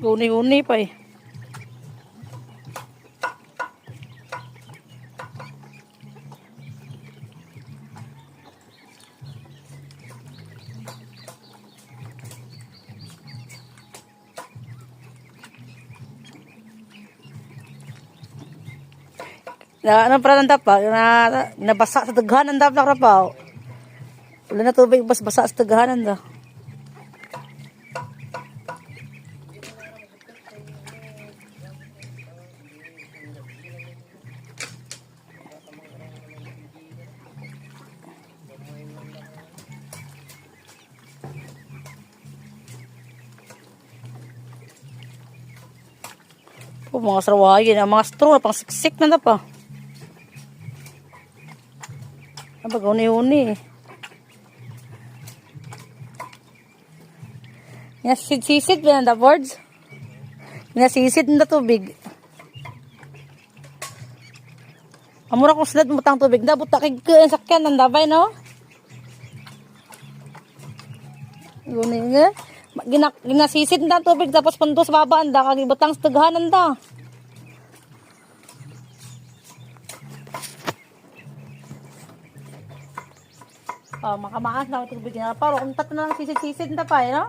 Guni-guni pa eh. Na ano para nanda pa na nabasa sa daghanan dapat rapaw. Wala na tubig bas basa sa daghanan da. Oh, mga sarwayan, ang mga straw, pang siksik na na pa. Ba, uni-uni eh. Yan, sisid-sisid ba the boards? Yan, sisid na tubig. Amura kong silat mutang tubig na, buta kay ka sakyan, ang dabay, no? Guni nga. Gina, ginasisid na tubig, tapos punto sa baba, anda, kagibutang sa taghanan da. Oh, makamaas na tubig na. Paro, kung tato na lang sisid-sisid na pa, eh, no?